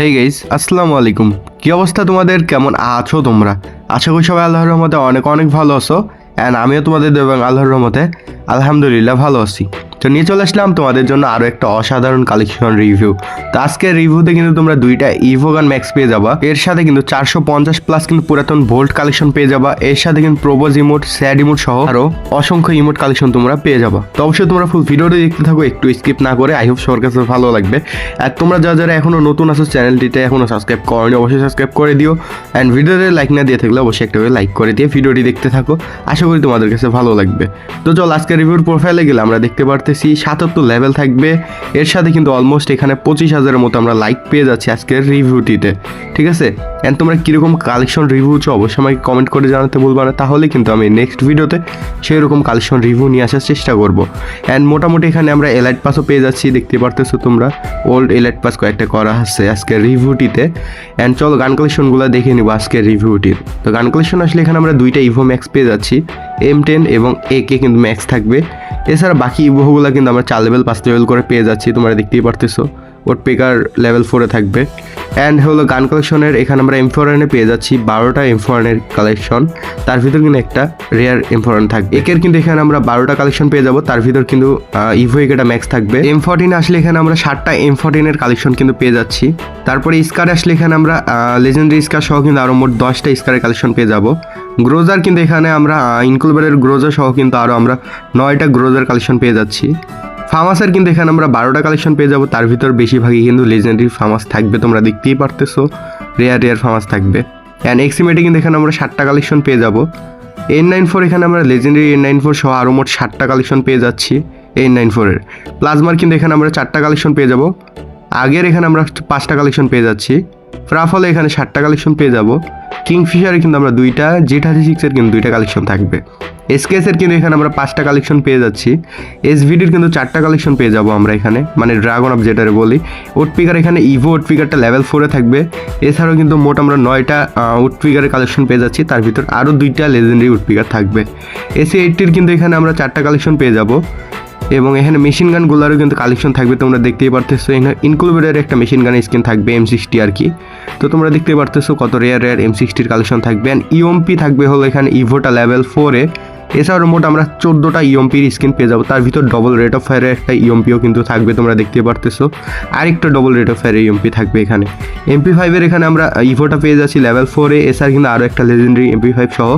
Hey guys আসসালামু আলাইকুম। কি অবস্থা তোমাদের? কেমন আছো তোমরা? আশা করি সবাই আল্লাহর রহমতে অনেক অনেক ভালো আছো। অ্যান্ড আমিও তোমাদের দেব আল্লাহর রহমতে আলহামদুলিল্লাহ ভালো আছি। তো নিয়ে চলে আসলাম তোমাদের জন্য আরও একটা অসাধারণ কালেকশন রিভিউ তো আজকের রিভিউতে কিন্তু তোমরা দুইটা ইভোগান ম্যাক্স পেয়ে যাবা। এর সাথে কিন্তু চারশো পঞ্চাশ প্লাস কিন্তু পুরাতন ভোল্ট কালেকশন পেয়ে যাবা। এর সাথে কিন্তু প্রোবোজ ইমোট স্যাড ইমোট সহ আরও অসংখ্য ইমোট কালেকশন তোমরা পেয়ে যাবা। তো অবশ্যই তোমরা ফুল ভিডিওটি দেখতে থাকো, একটু স্কিপ না করে। আই হোপ সবার কাছে ভালো লাগবে। আর তোমরা যারা যারা এখনও নতুন আছো চ্যানেলটিতে এখনও সাবস্ক্রাইব করনি, অবশ্যই সাবস্ক্রাইব করে দিও। অ্যান্ড ভিডিওতে লাইক না দিয়ে থাকলে অবশ্যই একটা করে লাইক করে দিয়ে ভিডিওটি দেখতে থাকো। আশা করি তোমাদের কাছে ভালো লাগবে। তো চল, আজকের রিভিউর প্রোফাইলে গেলে আমরা দেখতে পারতেছি সাতাত্তর লেভেল থাকবে। এর সাথে কিন্তু অলমোস্ট এখানে পঁচিশ হাজারের মতো আমরা লাইক পেয়ে যাচ্ছি আজকের রিভিউটিতে ঠিক আছে? অ্যান্ড তোমরা কীরকম কালেকশন রিভিউ চাও অবশ্যই আমাকে কমেন্ট করে জানাতে বলব না। তাহলে কিন্তু আমি নেক্সট ভিডিওতে সেই রকম কালেকশন রিভিউ নিয়ে আসার চেষ্টা করব। অ্যান্ড মোটামুটি এখানে আমরা এলাইট পাসও পেয়ে যাচ্ছি, দেখতে পারতেছো তোমরা। ওল্ড এলাইট পাস কয়েকটা করা আছে আজকের রিভিউটিতে অ্যান্ড চলো গান কালেকশনগুলো দেখে নিবো আজকের রিভিউটির তো গান কালেকশন আসলে এখানে আমরা দুইটা ইভো ম্যাক্স পেয়ে যাচ্ছি এম টেন এবং এ কে কিন্তু ম্যাক্স থাকবে। এছাড়া বাকি ইভোগুলো কিন্তু আমরা চার লেভেল পাঁচ লেভেল করে পেয়ে যাচ্ছি, তোমরা দেখতেই পারতেছো। ওট পেকার লেভেল ফোরে থাকবে। অ্যান্ড হলো গান কালেকশনের এখানে আমরা এমফোরানে পেয়ে যাচ্ছি বারোটা এমফোরানের কালেকশন তার ভিতর কিন্তু একটা রেয়ার এমফোরান থাকবে। একের কিন্তু এখানে আমরা বারোটা কালেকশন পেয়ে যাব। তার ভিতর কিন্তু ইভো একটা ম্যাক্স থাকবে। এম ফোরটিন আসলে এখানে আমরা ষাটটা এম ফোরটিনের কালেকশন কিন্তু পেয়ে যাচ্ছি। তারপরে স্কার আসলে এখানে আমরা লেজেন্ডারি স্কার সহ কিন্তু আরও মোট দশটা স্কারের কালেকশন পেয়ে যাব। গ্রোজার কিন্তু এখানে আমরা ইনকুলবারের গ্রোজার সহ কিন্তু আরও আমরা নয়টা গ্রোজার কালেকশন পেয়ে যাচ্ছি। ফার্মাসের কিন্তু এখানে আমরা বারোটা কালেকশন পেয়ে যাব। তার ভিতর বেশিরভাগই কিন্তু লেজেন্ডারি ফার্মাস থাকবে, তোমরা দেখতেই পারতেছো। রেয়ার রেয়ার ফার্মাস থাকবে। অ্যান্ড এক্সিমেটে কিন্তু এখানে আমরা ষাটটা কালেকশন পেয়ে যাব। এন নাইন ফোর এখানে আমরা লেজেন্ডারি এন নাইন ফোর সহ আরও মোট ষাটটা কালেকশন পেয়ে যাচ্ছি এন নাইন ফোরের প্লাজমার কিন্তু এখানে আমরা চারটা কালেকশন পেয়ে যাব। আগের এখানে আমরা পাঁচটা কালেকশন পেয়ে যাচ্ছি। ফ্রাফলে এখানে ষাটটা কালেকশন পেয়ে যাব। কিংফিশারে কিন্তু আমরা দুইটা জি থার্টি সিক্সের কিন্তু দুইটা কালেকশন থাকবে। এসকেএসের কিন্তু এখানে আমরা পাঁচটা কালেকশন পেয়ে যাচ্ছি। এসভিডির কিন্তু চারটা কালেকশন পেয়ে যাব আমরা এখানে মানে ড্রাগন অফ জেটারে বলি। উডপিকার এখানে ইভো উডপিকারটা লেভেল ফোরে থাকবে। এছাড়াও কিন্তু মোট আমরা নয়টা উডপিকারের কালেকশন পেয়ে যাচ্ছি। তার ভিতর আরও দুইটা লেজেন্ডারি উডপিকার থাকবে। এসি এইটটির কিন্তু এখানে আমরা চারটা কালেকশন পেয়ে যাব। এবং এখানে মেশিন গানগুলোরও কিন্তু কালেকশন থাকবে, তোমরা দেখতেই পারতেছো। এখানে ইনক্লুডেড একটা মেশিন গান স্কিন থাকবে এম সিক্সটি আর কি। তো তোমরা দেখতেই পারতেছো কত রেয়ার রেয়ার এম সিক্সটির কালেকশন থাকবে। অ্যান্ড ইওমপি থাকবে হলো এখানে ইভোটা লেভেল ফোরে এছাড়াও মোট আমরা চোদ্দোটা ইএমপির স্কিন পেয়ে যাব। তার ভিতর ডবল রেট অফ ফায়ারের একটা ইএমপিও কিন্তু থাকবে, তোমরা দেখতে পারতেছো। আরেকটা ডবল রেট অফ ফায়ারের ইএমপি থাকবে এখানে। এমপি ফাইভের এখানে আমরা ইভোটা পেয়ে যাচ্ছি লেভেল ফোরে এছাড়া কিন্তু আরও একটা লেজেন্ডারি এমপি ফাইভ সহ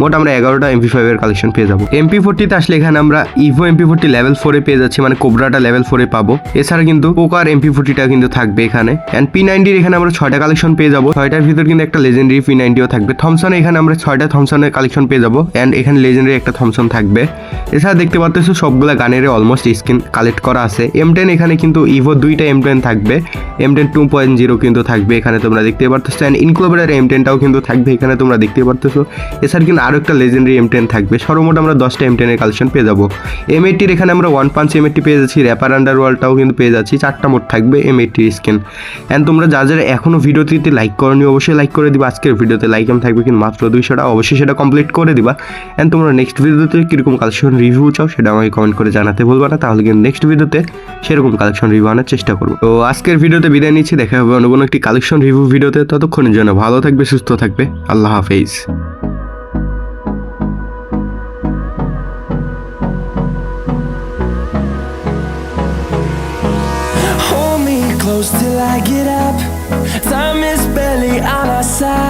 মোট আমরা এগারোটা এমপি ফাইভের কালেকশন পেয়ে যাব। এমপি ফোরটিতে আসলে এখানে আমরা ইভো এমপি ফোরটি লেভেল ফোরে পেয়ে যাচ্ছি মানে কোবরাটা লেভেল ফোরে পাবো। এছাড়া কিন্তু পোকার এমপি ফোরটিটা কিন্তু থাকবে এখানে। অ্যান্ড পি নাইনটির এখানে আমরা ছয়টা কালেকশন পেয়ে যাব। ছয়টার ভিতর কিন্তু একটা লেজেন্ডারি পি নাইনটিও থাকবে। থমসনে এখানে আমরা ছয়টা থমসনের কালেকশন পেয়ে যাব। অ্যান্ড এখানে লেজেন্ডারি একটা থমসন থাকবে। এছাড়া দেখতে পাচ্ছ সবগুলা গানের অলমোস্ট স্কিন কালেক্ট করা আছে। এম টেন এখানে কিন্তু ইভো দুইটা এম টেন থাকবে। M ten two point zero কিন্তু থাকবে এখানে তোমরা দেখতে পারতেছো। অ্যান্ড ইনক্লোবেটার এম টেনটাও কিন্তু থাকবে এখানে তোমরা দেখতে পারতেছো। এছাড়া কিন্তু আরও একটা লেজেন্ডারি এম টেন থাকবে। সর্বমোট আমরা দশটা এম টেনের কালেকশন পেয়ে যাব। এম এইটির এখানে আমরা ওয়ান পাঞ্চ এম এইটটি পেয়ে যাচ্ছি। র্যাপার আন্ডার ওয়ালটাও কিন্তু পেয়ে যাচ্ছি। চারটা মোট থাকবে এম এইটির স্কিন অ্যান্ড তোমরা যা যারা এখনও ভিডিওটিতে লাইক করনি, অবশ্যই লাইক করে দিবা। আজকের ভিডিওতে লাইক এম থাকবে কিন্তু মাত্র দুইশোটা অবশ্যই সেটা কমপ্লিট করে দিবা। অ্যান্ড তোমরা নেক্সট ভিডিওতে কীরকম কালেকশন রিভিউ চাও সেটা আমাকে কমেন্ট করে জানাতে বলব না। তাহলে কিন্তু নেক্সট ভিডিওতে সেরকম কালেকশন রিভিউ আনার চেষ্টা করব। তো আজকের ভিডিওতে বিদায় নিচ্ছি। দেখা হবে অন্য কোনো একটি কালেকশন রিভিউ ভিডিওতে ততক্ষণের জন্য ভালো থাকবে, সুস্থ থাকবে। আল্লাহ হাফেজ। Till I get up. Time is barely on our side.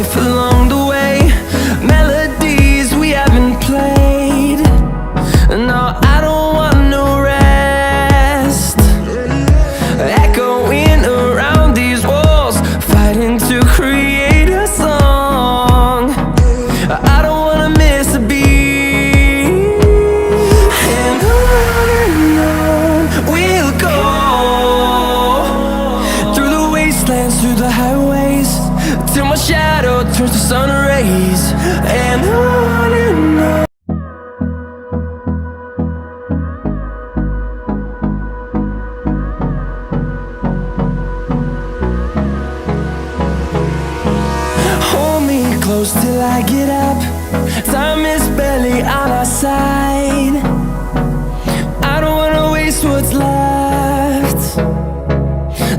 life along the way. Melodies we haven't played. No, I don't want no rest. Echoing around these walls Fighting to create a song. I don't wanna miss a beat. And on and on we'll go. Through the wastelands, through the highway. Till my shadow turns to sun rays And on and on. Close till I get up. Time is barely on our side. I don't wanna waste what's left.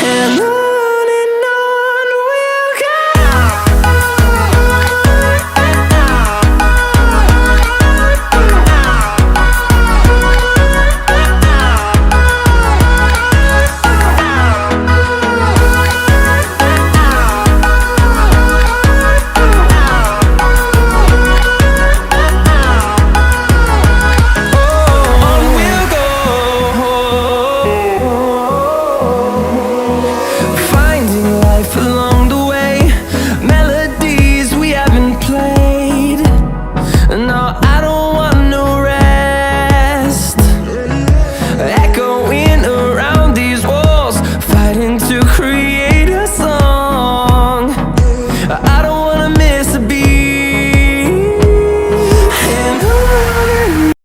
hello.